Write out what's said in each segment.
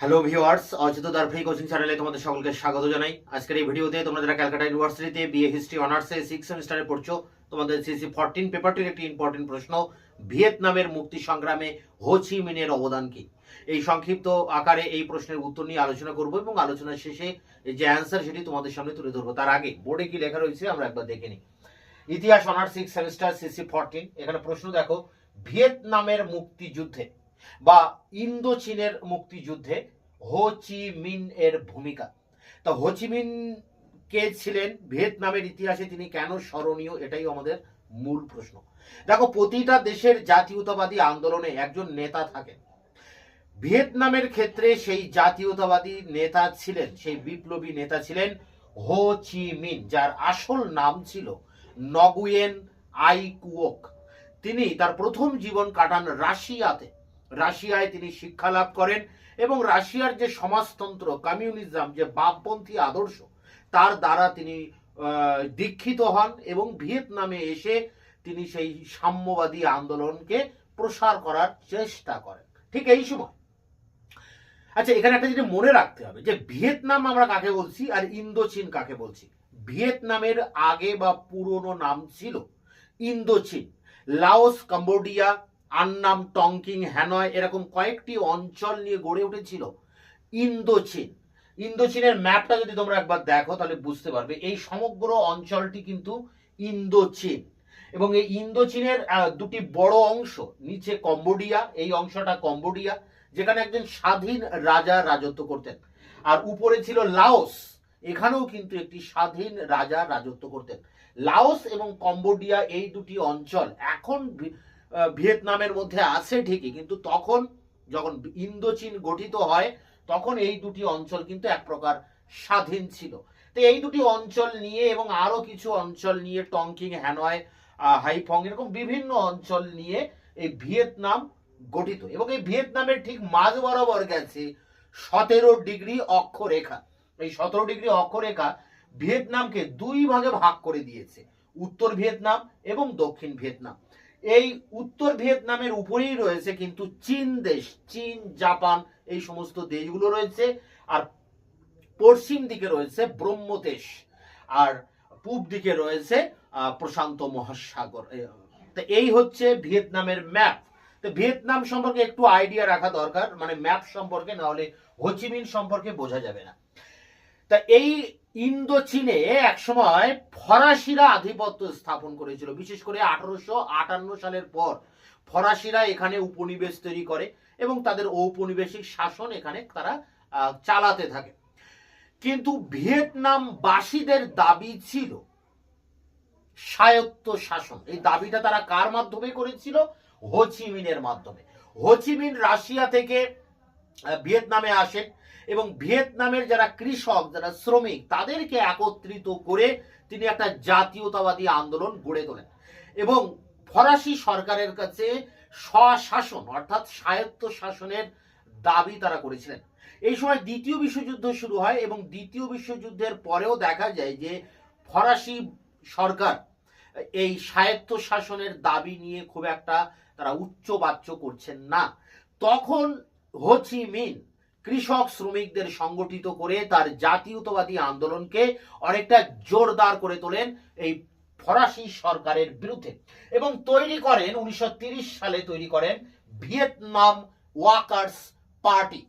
Hello viewers অচিত দারফ্রি coaching চ্যানেলে তোমাদের সকলকে স্বাগত জানাই। আজকের এই ভিডিওতে তোমরা যারা ক্যালকাটা ইউনিভার্সিটিতে বিএ হিস্ট্রি অনার্সে সিক্স সেমিস্টারে পড়ছো, তোমাদের সিসি ফোরটিন পেপারটির একটি ইম্পর্টেন্ট প্রশ্ন, ভিয়েতনামের মুক্তি সংগ্রামে হোচি মিনের অবদান কি? এই সংক্ষিপ্ত আকারে এই প্রশ্নের উত্তর নিয়ে আলোচনা করব এবং আলোচনার শেষে যে অ্যান্সার সেটি তোমাদের সামনে তুলে ধরবো। তার আগে বোর্ডে কি লেখা রয়েছে আমরা একবার দেখে নিই। ইতিহাস honours six semester CC fourteen এখানে প্রশ্ন দেখো, ভিয়েতনামের মুক্তিযুদ্ধে বা ইন্দো চীনের মুক্তিযুদ্ধে হো চি মিন এর ভূমিকা। তা হো চি মিন কে ছিলেন? ভিয়েতনামের ইতিহাসে তিনি কেন স্মরণীয়? এটাই আমাদের মূল প্রশ্ন। দেখো, প্রতিটা দেশের জাতীয়তাবাদী আন্দোলনে একজন নেতা থাকেন। ভিয়েতনামের ক্ষেত্রে সেই জাতীয়তাবাদী নেতা ছিলেন, সেই বিপ্লবী নেতা ছিলেন হো চি মিন, যার আসল নাম ছিল নগুয়েন আই কুওক তিনি তার প্রথম জীবন কাটান রাশিয়াতে। রাশিয়ায় তিনি শিক্ষা লাভ করেন এবং রাশিয়ার যে সমাজতন্ত্র, কমিউনিজম, যে বামপন্থী আদর্শ, তার দ্বারা তিনি দীক্ষিত হন এবং ভিয়েতনামে এসে তিনি সেই সাম্যবাদী আন্দোলনকে প্রসার করার চেষ্টা করেন। ঠিক এই সময়। আচ্ছা এখানে একটা জিনিস মনে রাখতে হবে যে ভিয়েতনাম আমরা কাকে বলছি আর ইন্দোচীন কাকে বলছি? ভিয়েতনামের আগে বা পুরনো নাম ছিল Indochina. Laos, Cambodia Annam, Tonkin, Hanoi এরকম কয়েকটি অঞ্চল নিয়ে গড়ে উঠেছিল। ইন্দোচীন। ইন্দোচীনের ম্যাপটা যদি তোমরা একবার দেখো, তাহলে বুঝতে পারবে এই সমগ্র অঞ্চলটি কিন্তু ইন্দোচীন। এবং এই ইন্দোচীনের দুটি বড় অংশ, নিচে কম্বোডিয়া, এই অংশটা কম্বোডিয়া, যেখানে একজন স্বাধীন রাজা রাজত্ব করতেন। আর উপরে ছিল লাওস, এখানেও কিন্তু একটি স্বাধীন রাজা রাজত্ব করতেন। লাওস এবং কম্বোডিয়া এই দুটি অঞ্চল এখন ভিয়েতনামের মধ্যে আছে ঠিকই, কিন্তু তখন যখন ইন্দোচীন গঠিত হয়, তখন এই দুটি অঞ্চল কিন্তু এক প্রকার স্বাধীন ছিল। তো এই দুটি অঞ্চল নিয়ে এবং আরও কিছু অঞ্চল নিয়ে, টংকিং, হ্যানয় হাইফং এরকম বিভিন্ন অঞ্চল নিয়ে এই ভিয়েতনাম গঠিত। এবং এই ভিয়েতনামের ঠিক মাঝ বরাবর গেছে সতেরো ডিগ্রি অক্ষরেখা। এই সতেরো ডিগ্রি অক্ষরেখা ভিয়েতনামকে দুই ভাগে ভাগ করে দিয়েছে। উত্তর ভিয়েতনাম এবং দক্ষিণ ভিয়েতনাম। এই উত্তর ভিয়েতনামের উপরেই রয়েছে কিন্তু চীন দেশ, চীন, জাপান, এই সমস্ত দেশগুলো রয়েছে। আর পশ্চিম দিকে রয়েছে ব্রহ্মদেশ, আর পূব দিকে রয়েছে প্রশান্ত মহাসাগর। তো এই হচ্ছে ভিয়েতনামের ম্যাপ। তো ভিয়েতনাম সম্পর্কে একটু আইডিয়া রাখা দরকার মানে ম্যাপ সম্পর্কে, না হলে হোচিমিন সম্পর্কে বোঝা যাবে না। তা এই ইন্দো চীনে একসময় ফরাসিরা আধিপত্য স্থাপন করেছিল, বিশেষ করে আঠারোশো আটান্ন সালের পর। ফরাসিরা এখানে উপনিবেশ তৈরি করে এবং তাদের ঔপনিবেশিক শাসন এখানে তারা চালাতে থাকে। কিন্তু ভিয়েতনামবাসীদের দাবি ছিল স্বায়ত্ত শাসন। এই দাবিটা তারা কার মাধ্যমে করেছিল? হোচিমিনের মাধ্যমে। হোচিমিন রাশিয়া থেকে ভিয়েতনামে আসেন। এবং ভিয়েতনামের যারা কৃষক, যারা শ্রমিক, তাদেরকে একত্রিত করে তিনি একটা জাতীয়তাবাদী আন্দোলন গড়ে তোলেন। এবং ফরাসি সরকারের কাছে স্বশাসন, অর্থাৎ স্বায়ত্ত শাসনের দাবি তারা করেছিলেন। এই সময় দ্বিতীয় বিশ্বযুদ্ধ শুরু হয় এবং দ্বিতীয় বিশ্বযুদ্ধের পরেও দেখা যায় যে ফরাসি সরকার এই স্বায়ত্ত শাসনের দাবি নিয়ে খুব একটা তারা উচ্চবাচ্য করছেন না। তখন হোচি মিন কৃষক শ্রমিকদের সংগঠিত করে তার জাতীয়তাবাদী আন্দোলনকে অনেকটা জোরদার করে তোলেন এই ফরাসি সরকারের বিরুদ্ধে এবং তৈরি করেন, উনিশশো সালে তৈরি করেন ভিয়েতনাম ওয়াকার্স পার্টি।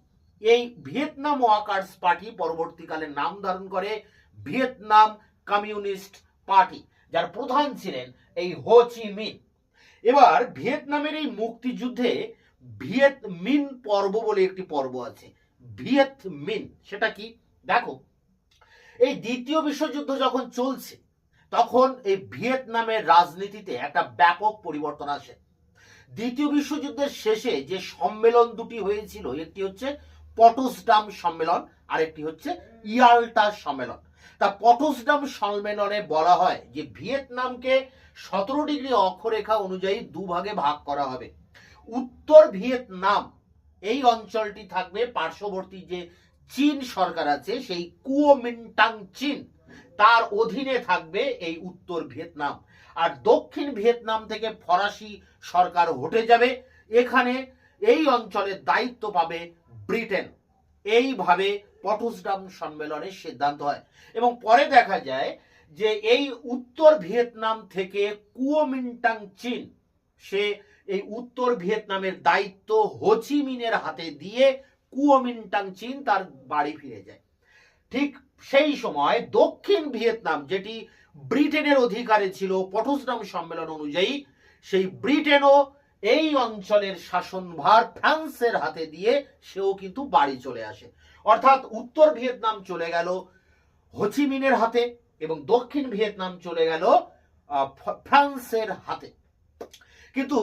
এই ভিয়েতনাম ওয়াকার্স পার্টি পরবর্তীকালে নাম ধারণ করে ভিয়েতনাম কমিউনিস্ট পার্টি, যার প্রধান ছিলেন এই হো চি মিন। এবার ভিয়েতনামের এই মুক্তিযুদ্ধে ভিয়েত মিন পর্ব বলে একটি পর্ব আছে। ভিয়েত মিন, সেটা কি? দেখো, এই দ্বিতীয় বিশ্বযুদ্ধ যখন চলছে, তখন এই ভিয়েতনামের রাজনীতিতে একটা ব্যাপক পরিবর্তন আসে। দ্বিতীয় বিশ্বযুদ্ধের শেষে যে সম্মেলন দুটি হয়েছিল, একটি হচ্ছে পটসডাম সম্মেলন আর একটি হচ্ছে ইয়াল্টা সম্মেলন। তা পটসডাম সম্মেলনে বলা হয় যে ভিয়েতনামকে সতেরো ডিগ্রি অক্ষরেখা অনুযায়ী দুভাগে ভাগ করা হবে। উত্তর ভিয়েতনাম এই অঞ্চলটি থাকবে পার্শ্ববর্তী যে চীন সরকার আছে, সেই কুওমিন্টাং চীন। তার অধীনে থাকবে এই উত্তর ভিয়েতনাম। আর দক্ষিণ ভিয়েতনাম থেকে ফরাসি সরকার হটে যাবে। এখানে এই অঞ্চলের দায়িত্ব পাবে ব্রিটেন। এইভাবে পটসডাম সম্মেলনের সিদ্ধান্ত হয়। এবং পরে দেখা যায় যে এই উত্তর ভিয়েতনাম থেকে কুয়োমিন্টাং চীন, সে এই উত্তর ভিয়েতনামের দায়িত্ব হোচিমিনের হাতে দিয়ে কুয়োমিন্টাং চীন তার বাড়ি ফিরে যায়। ঠিক সেই সময় দক্ষিণ ভিয়েতনাম, যেটি ব্রিটেনের অধিকারে ছিল পটসডাম সম্মেলন অনুযায়ী, সেই ব্রিটেনও এই অঞ্চলের শাসনভার ফ্রান্সের হাতে দিয়ে সেও কিন্তু বাড়ি চলে আসে। অর্থাৎ উত্তর ভিয়েতনাম চলে গেল হোচিমিনের হাতে এবং দক্ষিণ ভিয়েতনাম চলে গেল ফ্রান্সের হাতে। কিন্তু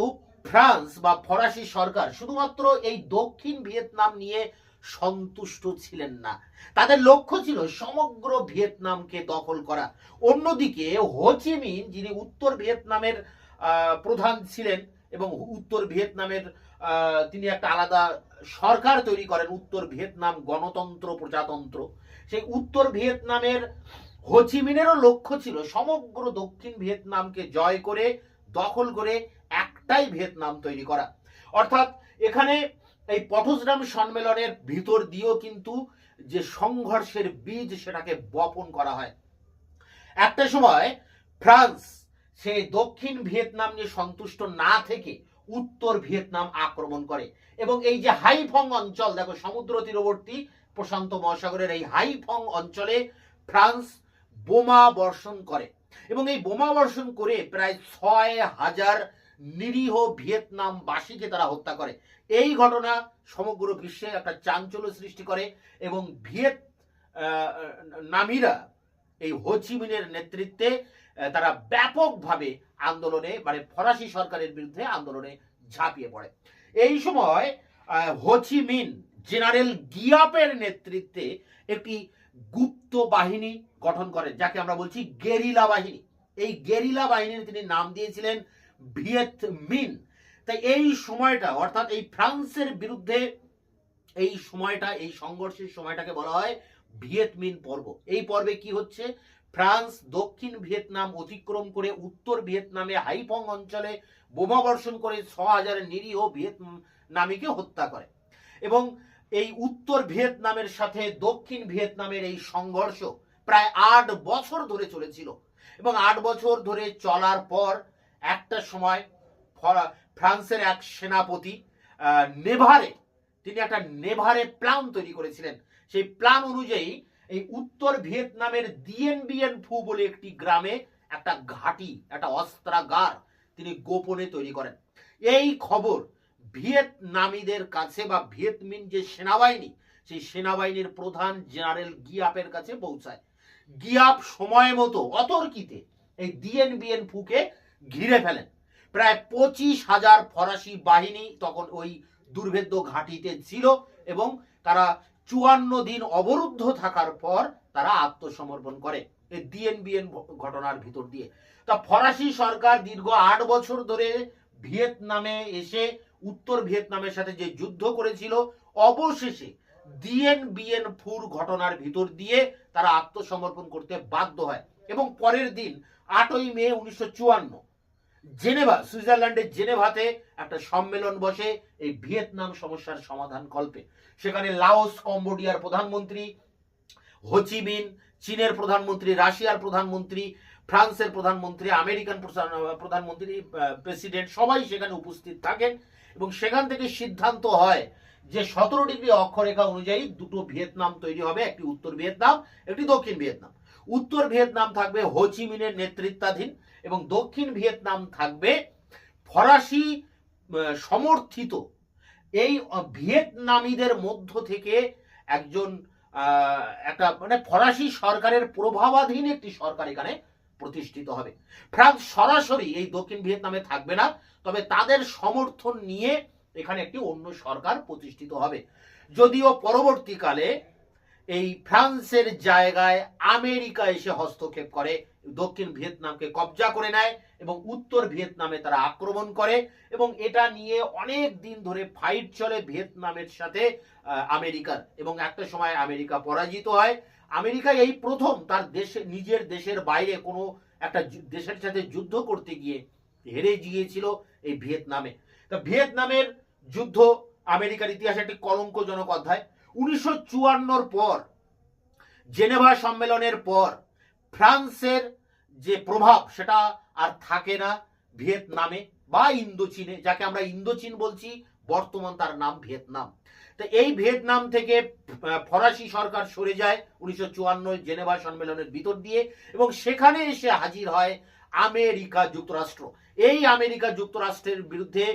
ফ্রান্স বা ফরাসি সরকার শুধুমাত্র এই দক্ষিণ ভিয়েতনাম নিয়ে সন্তুষ্ট ছিলেন না। তাদের লক্ষ্য ছিল সমগ্র ভিয়েতনামকে দখল করা। অন্যদিকে হোচিমিন যিনি উত্তর ভিয়েতনামের প্রধান ছিলেন এবং উত্তর ভিয়েতনামের তিনি একটা আলাদা সরকার তৈরি করেন, উত্তর ভিয়েতনাম গণতন্ত্র, প্রজাতন্ত্র। সেই উত্তর ভিয়েতনামের হোচিমিনেরও লক্ষ্য ছিল সমগ্র দক্ষিণ ভিয়েতনামকে জয় করে, দখল করে একটাই ভিয়েতনাম তৈরি করা। অর্থাৎ এখানে এই পটসডাম সম্মেলনের ভিতর দিয়েও কিন্তু যে সংঘর্ষের বীজ সেটাকে বপন করা হয়। একটা সময় ফ্রান্স সে দক্ষিণ ভিয়েতনাম নিয়ে সন্তুষ্ট না থেকে উত্তর ভিয়েতনাম আক্রমণ করে এবং এই যে হাইফং অঞ্চল, দেখো সমুদ্র তীরবর্তী প্রশান্ত মহাসাগরের এই হাইফং অঞ্চলে ফ্রান্স বোমা বর্ষণ করে এবং এই বোমা বর্ষণ করে প্রায় ছয় হাজার নিরীহ ভিয়েতনামবাসীকে তারা হত্যা করে। এই ঘটনা সমগ্র বিশ্বে একটা চাঞ্চল্য সৃষ্টি করে এবং ভিয়েত নামীরা এই হোচিমিনের নেতৃত্বে তারা ব্যাপকভাবে আন্দোলনে মানে ফরাসি সরকারের বিরুদ্ধে আন্দোলনে ঝাঁপিয়ে পড়ে। এই সময় হোচিমিন জেনারেল গিয়াপের নেতৃত্বে একটি গুপ্ত বাহিনী গঠন করেন, যাকে আমরা বলছি গেরিলা বাহিনী। এই গেরিলা বাহিনীর তিনি নাম দিয়েছিলেন ভিয়েত মিন তাই এই সময়টা, অর্থাৎ এই ফ্রান্সের বিরুদ্ধে এই সময়টা, এই সংঘর্ষের সময়টাকে বলা হয় ভিয়েতমিন পর্ব। এই পর্বে কি হচ্ছে? ফ্রান্স দক্ষিণ ভিয়েতনাম অতিক্রম করে উত্তর ভিয়েতনামে হাইফং অঞ্চলে বোমা বর্ষণ করে ছ হাজার নিরীহ ভিয়েতনামীকে হত্যা করে। এবং এই উত্তর ভিয়েতনামের সাথে দক্ষিণ ভিয়েতনামের এই সংঘর্ষ প্রায় আট বছর ধরে চলেছিল। এবং আট বছর ধরে চলার পর একটা সময় ফ্রান্সের এক সেনাপতি নেভারে, তিনি একটা নেভারে প্ল্যান তৈরি করেছিলেন। সেই প্ল্যান অনুযায়ী এই উত্তর ভিয়েতনামের দিয়েনবিয়েন ফু বলে একটি গ্রামে একটা ঘাঁটি, একটা অস্ত্রাগার তিনি গোপনে তৈরি করেন। এই খবর ভিয়েতনামীদের কাছে বা ভিয়েতমিন যে সেনাবাহিনী, সেই সেনাবাহিনীর প্রধান জেনারেল গিয়াপের কাছে পৌঁছায়। গিয়াপ সময় মতো অতর্কিতে এই দিয়েনবিয়েন ফুকে ঘিরে ফেলেন। প্রায় পঁচিশ হাজার ফরাসি বাহিনী তখন ওই দুর্ভেদ্য ঘাঁটিতে ছিল এবং তারা চুয়ান্ন দিন অবরুদ্ধ থাকার পর তারা আত্মসমর্পণ করে এই ডিএনবিএন ঘটনার ভিতর দিয়ে। তা ফরাসি সরকার দীর্ঘ আট বছর ধরে ভিয়েতনামে এসে, উত্তর ভিয়েতনামের সাথে যে যুদ্ধ করেছিল, অবশেষে ডিএন বিএন ফুর ঘটনার ভিতর দিয়ে তারা আত্মসমর্পণ করতে বাধ্য হয় এবং পরের দিন আটই মে উনিশশো চুয়ান্ন জেনেভা সুইজারল্যান্ডের জেনেভাতে একটা সম্মেলন বসে এই ভিয়েতনাম সমস্যার সমাধান কল্পে। সেখানে লাওস, কম্বোডিয়ার প্রধানমন্ত্রী হোচিমিন চীনের প্রধানমন্ত্রী, রাশিয়ার প্রধানমন্ত্রী, ফ্রান্সের প্রধানমন্ত্রী, আমেরিকান প্রধান- প্রধানমন্ত্রী প্রেসিডেন্ট সবাই সেখানে উপস্থিত থাকেন এবং সেখান থেকে সিদ্ধান্ত হয় যে সতেরো ডিগ্রি অক্ষরেখা অনুযায়ী দুটো ভিয়েতনাম তৈরি হবে, একটি উত্তর ভিয়েতনাম, একটি দক্ষিণ ভিয়েতনাম। উত্তর ভিয়েতনাম থাকবে হোচিমিনের নেতৃত্বাধীন। এবং দক্ষিণ ভিয়েতনাম থাকবে ফরাসি সমর্থিত। এই ভিয়েতনামীদের মধ্য থেকে একজন একটা মানে ফরাসি সরকারের প্রভাবাধীন একটি সরকার এখানে প্রতিষ্ঠিত হবে। ফ্রান্স সরাসরি এই দক্ষিণ ভিয়েতনামে থাকবে না, তবে তাদের সমর্থন নিয়ে এখানে একটি অন্য সরকার প্রতিষ্ঠিত হবে। যদিও পরবর্তীকালে এই ফ্রান্সের জায়গায় আমেরিকা এসে হস্তক্ষেপ করে, দক্ষিণ ভিয়েতনামকে কবজা করে নেয় এবং উত্তর ভিয়েতনামে তারা আক্রমণ করে এবং এটা নিয়ে অনেক দিন ধরে ফাইট চলে ভিয়েতনামের সাথে আমেরিকার। এবং একটা সময় আমেরিকা পরাজিত হয়। আমেরিকা এই প্রথম তার দেশে, নিজের দেশের বাইরে কোনো একটা দেশের সাথে যুদ্ধ করতে গিয়ে হেরে গিয়েছিল এই ভিয়েতনামে। তা ভিয়েতনামের যুদ্ধ আমেরিকার ইতিহাসে একটি কলঙ্কজনক অধ্যায়। উনিশশো চুয়ান্নর পর, জেনেভা সম্মেলনের পর, ফ্রান্সের যে প্রভাব, সেটা আর থাকে না ভিয়েতনামে বা ইন্দোচীনে, যাকে আমরা ইন্দোচীন বলছি, বর্তমান তার নাম ভিয়েতনাম। তো এই ভিয়েতনাম থেকে ফরাসি সরকার সরে যায় উনিশশো চুয়ান্ন জেনেভা সম্মেলনের ভিতর দিয়ে এবং সেখানে এসে হাজির হয় আমেরিকা যুক্তরাষ্ট্র। এই আমেরিকা যুক্তরাষ্ট্রের বিরুদ্ধে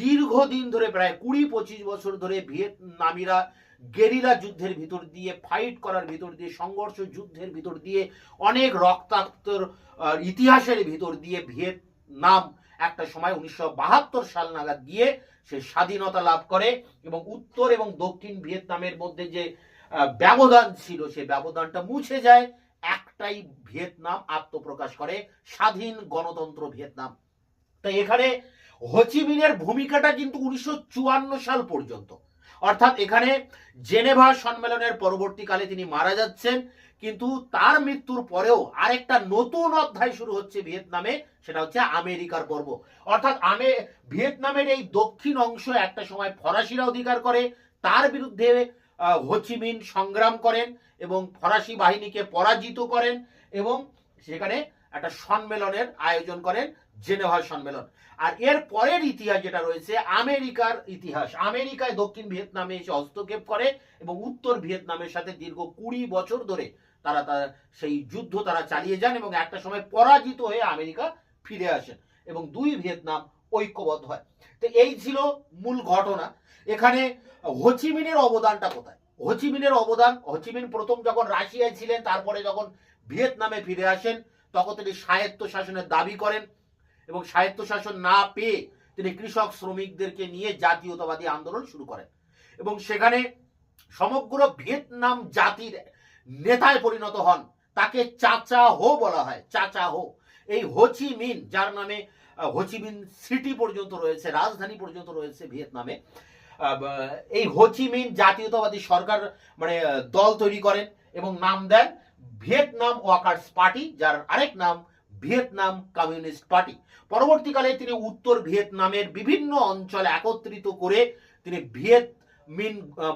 দীর্ঘদিন ধরে, প্রায় কুড়ি পঁচিশ বছর ধরে ভিয়েতনামিরা গেরিলা যুদ্ধের ভিতর দিয়ে ফাইট করার ভিতর দিয়ে, সংঘর্ষ যুদ্ধের ভিতর দিয়ে, অনেক রক্তাক্তর ইতিহাসের ভিতর দিয়ে ভিয়েতনাম একটা সময় উনিশশো বাহাত্তর সাল নাগাদ গিয়ে সে স্বাধীনতা লাভ করে এবং উত্তর এবং দক্ষিণ ভিয়েতনামের মধ্যে যে ব্যবধান ছিল, সে ব্যবধানটা মুছে যায়। একটাই ভিয়েতনাম আত্মপ্রকাশ করে, স্বাধীন গণতন্ত্র ভিয়েতনাম। তাই এখানে হোচিমিনের ভূমিকাটা কিন্তু উনিশশো চুয়ান্ন সাল পর্যন্ত। অর্থাৎ এখানে জেনেভা সম্মেলনের পরবর্তীকালে তিনি মারা যাচ্ছেন, কিন্তু তার মৃত্যুর পরেও আরেকটা নতুন অধ্যায় শুরু হচ্ছে ভিয়েতনামে, সেটা হচ্ছে আমেরিকার পর্ব অর্থাৎ আমে, ভিয়েতনামের এই দক্ষিণ অংশ একটা সময় ফরাসিরা অধিকার করে, তার বিরুদ্ধে হোচিমিন সংগ্রাম করেন এবং ফরাসি বাহিনীকে পরাজিত করেন এবং সেখানে একটা সম্মেলনের আয়োজন করেন। জেনেভা সম্মেলন। আর এর পরের ইতিহাস যেটা রয়েছে, আমেরিকার ইতিহাস। আমেরিকায় দক্ষিণ ভিয়েতনামে এসে হস্তক্ষেপ করে এবং উত্তর ভিয়েতনামের সাথে দীর্ঘ কুড়ি বছর ধরে তারা তারা সেই যুদ্ধ তারা চালিয়ে যান এবং একটা সময় পরাজিত হয়ে আমেরিকা ফিরে আসেন এবং দুই ভিয়েতনাম ঐক্যবদ্ধ হয়। তো এই ছিল মূল ঘটনা। এখানে হোচিমিনের অবদানটা কোথায়? হোচিমিনের অবদান হোচিমিন প্রথম যখন রাশিয়ায় ছিলেন, তারপরে যখন ভিয়েতনামে ফিরে আসেন, তখন তিনি স্বায়ত্ত শাসনের দাবি করেন। এবং স্বায়ত্ত শাসন না পেয়ে তিনি কৃষক শ্রমিকদেরকে নিয়ে জাতীয়তাবাদী আন্দোলন শুরু করেন। এবং সেখানে সমগ্র ভিয়েতনাম জাতির নেতায় পরিণত হন। তাকে চাচা হো বলা হয়, চাচা হো। এই হোচি মিন, যার নামে হোচিমিন সিটি পর্যন্ত রয়েছে, রাজধানী পর্যন্ত রয়েছে ভিয়েতনামে। এই হোচিমিন জাতীয়তাবাদী সরকার মানে দল তৈরি করেন এবং নাম দেন ভিয়েতনাম ওয়াকার্স পার্টি, যার আরেক নাম ভিয়েতনাম কমিউনিস্ট পার্টি। পরবর্তীকালে তিনি উত্তর ভিয়েতনামের বিভিন্ন অঞ্চল একত্রিত করে তিনি ভিয়েত মিন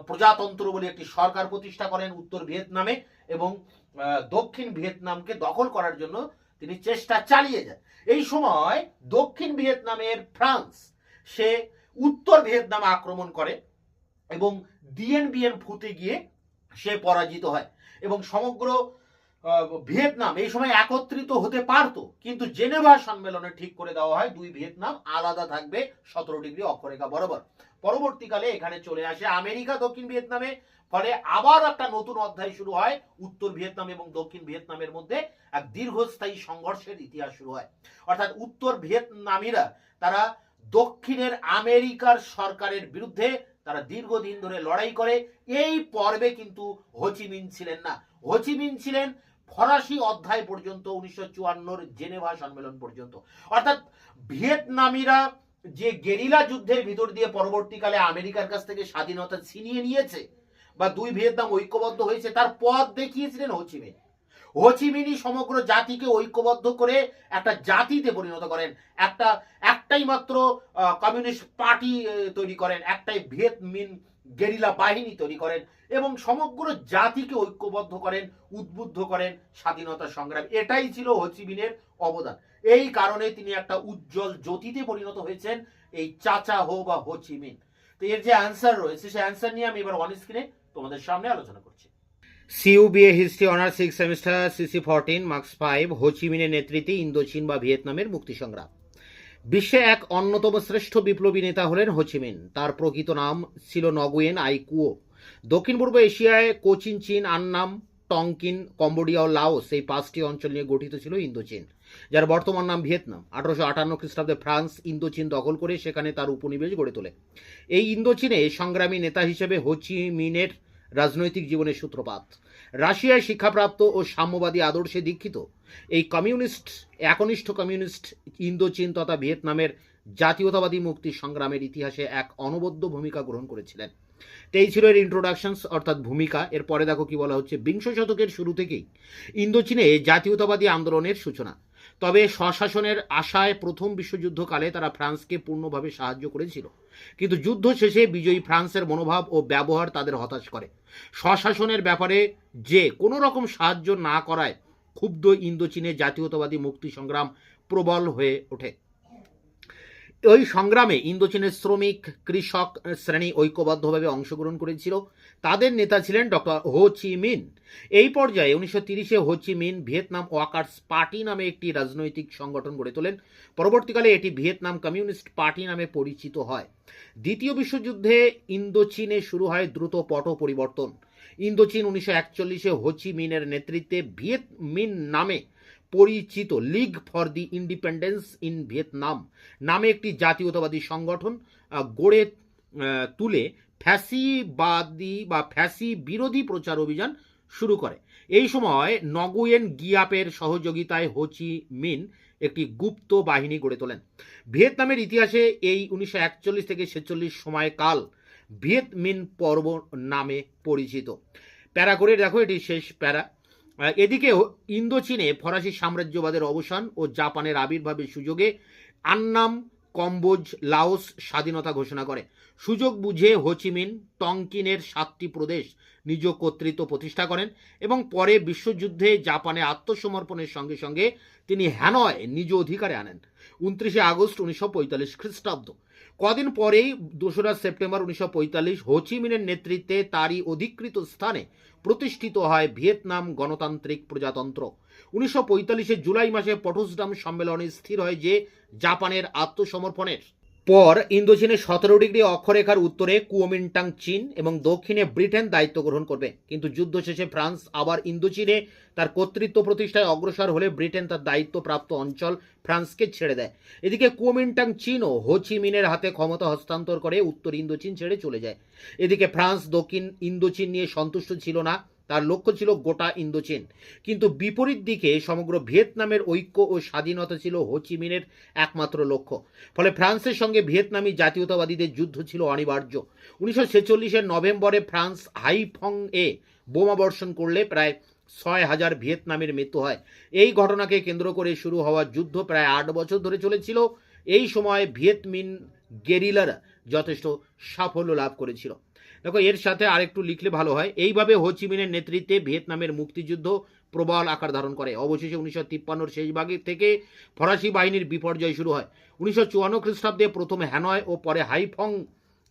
প্রজাতন্ত্র বলে একটি সরকার প্রতিষ্ঠা করেন উত্তর ভিয়েতনামে এবং দক্ষিণ ভিয়েতনামকে দখল করার জন্য তিনি চেষ্টা চালিয়ে যান। এই সময় দক্ষিণ ভিয়েতনামের ফ্রান্স, সে উত্তর ভিয়েতনাম আক্রমণ করে এবং ডিএনবিএন ফুতে গিয়ে সে পরাজিত হয় এবং সমগ্র ভিয়েতনাম এই সময় একত্রিত হতে পারত, কিন্তু জেনেভা সম্মেলনে ঠিক করে দেওয়া হয় দুই ভিয়েতনাম আলাদা থাকবে সতেরো ডিগ্রি অক্ষরেখা বরাবর। পরবর্তীকালে এখানে চলে আসে আমেরিকা দক্ষিণ ভিয়েতনামে, ফলে আবার একটা নতুন অধ্যায় শুরু হয়, উত্তর ভিয়েতনাম এবং দক্ষিণ ভিয়েতনামের মধ্যে এক দীর্ঘস্থায়ী সংঘর্ষের ইতিহাস শুরু হয়। অর্থাৎ উত্তর ভিয়েতনামিরা তারা দক্ষিণের আমেরিকার সরকারের বিরুদ্ধে তারা দীর্ঘদিন ধরে লড়াই করে। এই পর্বে কিন্তু হোচিমিন ছিলেন না। হোচিমিন ছিলেন ফরাসি অধ্যায় পর্যন্ত, উনিশশো চুয়ান্নর জেনেভা সম্মেলন পর্যন্ত। অর্থাৎ ভিয়েতনামিরা যে গেরিলা যুদ্ধের ভিতর দিয়ে পরবর্তীকালে আমেরিকার কাছ থেকে স্বাধীনতা ছিনিয়ে নিয়েছে বা দুই ভিয়েতনাম ঐক্যবদ্ধ হয়েছে, তার পথ দেখিয়েছিলেন হোচিমিন হোচিমিনই সমগ্র জাতিকে ঐক্যবদ্ধ করে একটা জাতিতে পরিণত করেন। একটা, একটাই মাত্র কমিউনিস্ট পার্টি তৈরি করেন। একটাই ভিয়েত মিন গেরিলা বাহিনী তৈরি করেন এবং সমগ্র জাতিকে ঐক্যবদ্ধ করেন, উদ্বুদ্ধ করেন স্বাধীনতা সংগ্রাম। এটাই ছিল হোচিমিনের অবদান। এই কারণে তিনি একটা উজ্জ্বল জ্যোতিতে পরিণত হয়েছেন এই চাচা হো বা হোচিমিন। তো এর যে অ্যান্সার রয়েছে, সেই অ্যান্সার নিয়ে আমি এবার অন স্ক্রিনে তোমাদের সামনে আলোচনা করছি। CU BA history honours six semester CC fourteen marks five হোচিমিনের নেতৃত্বে ইন্দোচীন বা ভিয়েতনামের মুক্তি সংগ্রাম বিশ্বে এক অন্যতম শ্রেষ্ঠ বিপ্লবী নেতা হলেন হোচিমিন তার প্রকৃত নাম ছিল নগুয়েন আইকুও দক্ষিণ পূর্ব এশিয়ায় কোচিন, চীন, আন্নাম, টংকিন, কম্বোডিয়া ও লাওস এই পাঁচটি অঞ্চল নিয়ে গঠিত ছিল ইন্দোচীন, যার বর্তমান নাম ভিয়েতনাম। আঠারোশো আটান্ন খ্রিস্টাব্দে ফ্রান্স ইন্দোচীন দখল করে সেখানে তার উপনিবেশ গড়ে তোলে। এই ইন্দোচীনে সংগ্রামী নেতা হিসেবে হোচিমিনের রাজনৈতিক জীবনের সূত্রপাত। রাশিয়ায় শিক্ষাপ্রাপ্ত ও সাম্যবাদী আদর্শে দীক্ষিত এই কমিউনিস্ট, একনিষ্ঠ কমিউনিস্ট ইন্দোচীন তথা ভিয়েতনামের জাতীয়তাবাদী মুক্তি সংগ্রামের ইতিহাসে এক অনবদ্য ভূমিকা গ্রহণ করেছিলেন। তো এই ছিল এর ইন্ট্রোডাকশনস অর্থাৎ ভূমিকা। এরপরে দেখো কি বলা হচ্ছে, বিংশ শতকের শুরু থেকেই ইন্দোচীনে জাতীয়তাবাদী আন্দোলনের সূচনা। তবে স্বশাসনের আশায় প্রথম বিশ্বযুদ্ধকালে তারা ফ্রান্সকে পূর্ণভাবে সাহায্য করেছিল। কিন্তু যুদ্ধ শেষে বিজয়ী ফ্রান্সের মনোভাব ও ব্যবহার তাদের হতাশ করে। স্বশাসনের ব্যাপারে যে কোনো রকম সাহায্য না করায় ক্ষুব্ধ ইন্দোচীনে জাতীয়তাবাদী মুক্তি সংগ্রাম প্রবল হয়ে ওঠে। ওই সংগ্রামে ইন্দোচীনের শ্রমিক, কৃষক শ্রেণি ঐক্যবদ্ধভাবে অংশগ্রহণ করেছিল। তাদের নেতা ছিলেন ডক্টর হো চি মিন। এই পর্যায়ে উনিশশো তিরিশে Ho Chi Minh Vietnam workers party নামে একটি রাজনৈতিক সংগঠন গড়ে তোলেন। পরবর্তীকালে এটি ভিয়েতনাম কমিউনিস্ট পার্টি নামে পরিচিত হয়। দ্বিতীয় বিশ্বযুদ্ধে ইন্দোচীনে শুরু হয় দ্রুত পট পরিবর্তন। ইন্দোচীন উনিশশো একচল্লিশে মিনের নেতৃত্বে ভিয়েত মিন নামে পরিচিত league for the independence in Vietnam নামে একটি জাতীয়তাবাদী সংগঠন গড়ে তুলে ফ্যাসিবাদী বা ফ্যাসি বিরোধী প্রচার অভিযান শুরু করে। এই সময় নগুয়েন গিয়াপের সহযোগিতায় হোচি মিন একটি গুপ্ত বাহিনী গড়ে তোলেন। ভিয়েতনামের ইতিহাসে এই উনিশশো একচল্লিশ থেকে ছেচল্লিশ সময়কাল ভিয়েত মিন পর্ব নামে পরিচিত। প্যারা করে দেখো, এটি শেষ প্যারা। এদিকে ইন্দোচীনে ফরাসি সাম্রাজ্যবাদের অবসান ও জাপানের আবির্ভাবের সুযোগে আন্নাম, কম্বোজ, লাওস স্বাধীনতা ঘোষণা করে। সুযোগ বুঝে হোচিমিন টংকিনের সাতটি প্রদেশ নিজ কর্তৃত্ব প্রতিষ্ঠা করেন এবং পরে বিশ্বযুদ্ধে জাপানে আত্মসমর্পণের সঙ্গে সঙ্গে তিনি হ্যানয় নিজ অধিকারে আনেন। উনত্রিশে আগস্ট উনিশশো পঁয়তাল্লিশ খ্রিস্টাব্দ। কদিন পরেই দোসরা সেপ্টেম্বর উনিশশো পঁয়তাল্লিশ নেতৃত্বে তারই অধিকৃত স্থানে প্রতিষ্ঠিত হয় ভিয়েতনাম গণতান্ত্রিক প্রজাতন্ত্র। উনিশশো পঁয়তাল্লিশে জুলাই মাসে পটসডাম সম্মেলনে স্থির হয় যে জাপানের আত্মসমর্পণের। পর ইন্দোচীনের সতেরো ডিগ্রি অক্ষরেখার উত্তরে কুওমিন্টাং চীন এবং দক্ষিণে ব্রিটেন দায়িত্ব গ্রহণ করবে। কিন্তু যুদ্ধ শেষে ফ্রান্স আবার ইন্দোচীনে তার কর্তৃত্ব প্রতিষ্ঠায় অগ্রসর হলে ব্রিটেন তার দায়িত্বপ্রাপ্ত অঞ্চল ফ্রান্সকে ছেড়ে দেয়। এদিকে কুওমিন্টাং চীনও হোচিমিনের হাতে ক্ষমতা হস্তান্তর করে উত্তর ইন্দোচীন ছেড়ে চলে যায়। এদিকে ফ্রান্স দক্ষিণ ইন্দোচীন নিয়ে সন্তুষ্ট ছিল না। তার লক্ষ্য ছিল গোটা ইন্দোচীন। কিন্তু বিপরীত দিকে সমগ্র ভিয়েতনামের ঐক্য ও স্বাধীনতা ছিল হোচিমিনের একমাত্র লক্ষ্য। ফলে ফ্রান্সের সঙ্গে ভিয়েতনামি জাতীয়তাবাদীদের যুদ্ধ ছিল অনিবার্য। উনিশশো ছেচল্লিশের নভেম্বরে ফ্রান্স হাইফং এ বোমা বর্ষণ করলে প্রায় ছয় হাজার ভিয়েতনামের মৃত্যু হয়। এই ঘটনাকে কেন্দ্র করে শুরু হওয়া যুদ্ধ প্রায় আট বছর ধরে চলেছিল। এই সময় ভিয়েতমিন গেরিলারা যথেষ্ট সাফল্য লাভ করেছিল। দেখো, এর সাথে আরেকটু লিখলে ভালো হয়। এইভাবে হোচিমিনের নেতৃত্বে ভিয়েতনামের মুক্তিযুদ্ধ প্রবল আকার ধারণ করে। অবশেষে উনিশশো তিপ্পান্নর শেষ ভাগে থেকে ফরাসি বাহিনীর বিপর্যয় শুরু হয়। উনিশশো চুয়ান্ন খ্রিস্টাব্দে প্রথমে হ্যানয় ও পরে হাইফং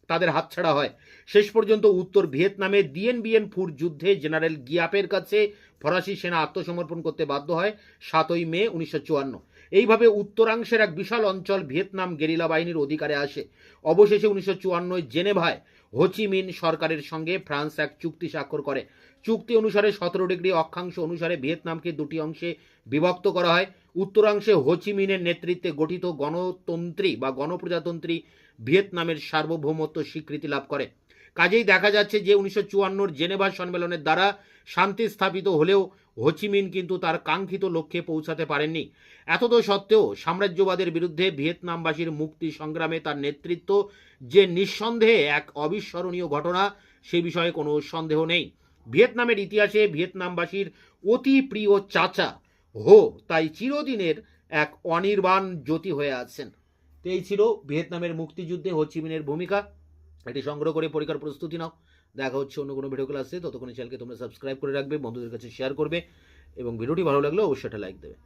তাদের হাতছাড়া হয়। শেষ পর্যন্ত উত্তর ভিয়েতনামে দিয়েন বিয়েন ফুর যুদ্ধে জেনারেল গিয়াপের কাছে ফরাসি সেনা আত্মসমর্পণ করতে বাধ্য হয় সাতই মে উনিশশো চুয়ান্ন। এইভাবে উত্তরাংশের এক বিশাল অঞ্চল ভিয়েতনাম গেরিলা বাহিনীর অধিকারে আসে। অবশেষে উনিশশো চুয়ান্নয় জেনেভায় হোচিমিন সরকারের সঙ্গে ফ্রান্স এক চুক্তি স্বাক্ষর করে। চুক্তি অনুসারে সতেরো ডিগ্রি অক্ষাংশ অনুসারে ভিয়েতনামকে দুটি অংশে বিভক্ত করা হয়। উত্তরাংশে হোচিমিনের নেতৃত্বে গঠিত গণতন্ত্রী বা গণপ্রজাতন্ত্রী ভিয়েতনামের সার্বভৌমত্ব স্বীকৃতি লাভ করে। কাজেই দেখা যাচ্ছে যে উনিশশো জেনেভা সম্মেলনের দ্বারা শান্তি স্থাপিত হলেও হোচিমিন কিন্তু তার কাঙ্ক্ষিত লক্ষ্যে পৌঁছাতে পারেননি। এতদ সত্ত্বেও সাম্রাজ্যবাদের বিরুদ্ধে ভিয়েতনামবাসীর মুক্তি সংগ্রামে তার নেতৃত্ব যে নিঃসন্দেহে এক অবিস্মরণীয় ঘটনা, সে বিষয়ে কোনো সন্দেহ নেই। ভিয়েতনামের ইতিহাসে ভিয়েতনামবাসীর অতি প্রিয় চাচা হো তাই চিরদিনের এক অনির্বাণ জ্যোতি হয়ে আছেন। তো এই ছিল ভিয়েতনামের মুক্তিযুদ্ধে হোচিমিনের ভূমিকা। এটি সংগ্রহ করে পরীক্ষার প্রস্তুতি নাও। দেখা হচ্ছে অন্য কোনো ভিডিও ক্লাসে ততক্ষণে চ্যানেলকে তোমরা সাবস্ক্রাইব করে রাখবে, বন্ধুদের কাছে শেয়ার করবে এবং ভিডিওটি ভালো লাগলে অবশ্যই একটা লাইক দেবে।